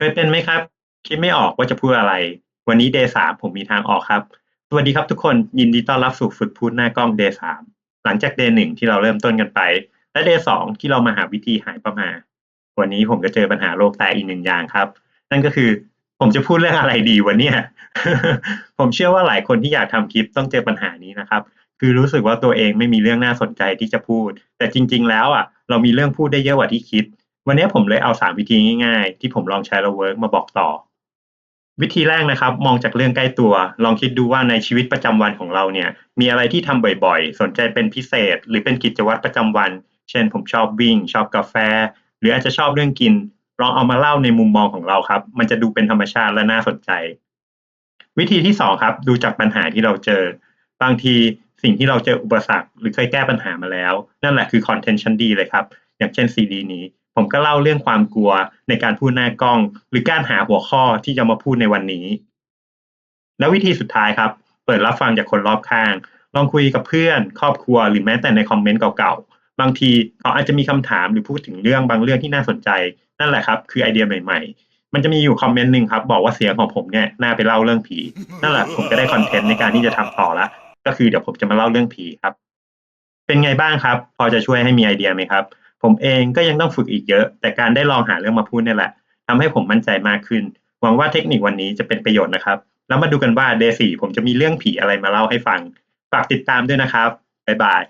เคยเป็นไหมครับ คิดไม่ออกว่าจะพูดอะไร วันนี้ Day สามผมมีทางออกครับ สวัสดีครับทุกคนยินดีต้อนรับสู่ฝึกพูดหน้ากล้อง Day สามหลังจาก Day หนึ่งที่เราเริ่มต้นกันไป และ Day สองที่เรามาหาวิธีหายประมา วันนี้ผมก็เจอปัญหาโลกแตกอีกหนึ่งอย่างครับ นั่นก็คือผมจะพูดเรื่องอะไรดีวันนี้ผมเชื่อว่าหลายคนที่อยากทำคลิปต้องเจอปัญหานี้นะครับ คือรู้สึกว่าตัวเองไม่มีเรื่องน่าสนใจที่จะพูด แต่จริง ๆ แล้วอะเรามีเรื่องพูดได้เยอะกว่าที่คิด วันนี้ผมเลยเอาสามวิธีง่ายๆ ที่ผมลองใช้แล้วเวิร์กมาบอกต่อ วิธีแรกนะครับ มองจากเรื่องใกล้ตัว ลองคิดดูว่าในชีวิตประจำวันของเราเนี่ย มีอะไรที่ทำบ่อยๆ สนใจเป็นพิเศษ หรือเป็นกิจวัตรประจำวัน เช่น ผมชอบวิ่ง ชอบกาแฟ หรืออาจจะชอบเรื่องกิน ลองเอามาเล่าในมุมมองของเราครับ มันจะดูเป็นธรรมชาติและน่าสนใจ วิธีที่สองครับ ดูจากปัญหาที่เราเจอ บางทีสิ่งที่เราเจออุปสรรค หรือเคยแก้ปัญหามาแล้ว นั่นแหละคือคอนเทนต์ชั้นดีเลยครับ อย่างเช่นซีดีนี้ ผมก็เล่าเรื่องความกลัวในการพูดหน้ากล้อง หรือการหาหัวข้อที่จะมาพูดในวันนี้ แล้ววิธีสุดท้ายครับ เปิดรับฟังจากคนรอบข้าง ลองคุยกับเพื่อน ครอบครัวหรือแม้แต่ในคอมเมนต์เก่าๆ บางทีเขาอาจจะมีคำถามหรือพูดถึงเรื่องบางเรื่องที่น่าสนใจ นั่นแหละครับ คือไอเดียใหม่ๆ มันจะมีอยู่คอมเมนต์หนึ่งครับ บอกว่าเสียงของผมเนี่ยน่าไปเล่าเรื่องผี นั่นแหละผมก็ได้คอนเทนต์ในการที่จะทำต่อละก็คือเดี๋ยวผมจะมาเล่าเรื่องผีครับ เป็นไงบ้างครับ พอจะช่วยให้มีไอเดียไหมครับ ผมเองก็ยังต้องฝึกอีกเยอะ แต่การได้ลองหาเรื่องมาพูดนี่แหละทำให้ผมมั่นใจมากขึ้น หวังว่าเทคนิควันนี้จะเป็นประโยชน์นะครับ แล้วมาดูกันว่าเดย์สี่ผมจะมีเรื่องผีอะไรมาเล่าให้ฟัง ฝากติดตามด้วยนะครับบ๊ายบาย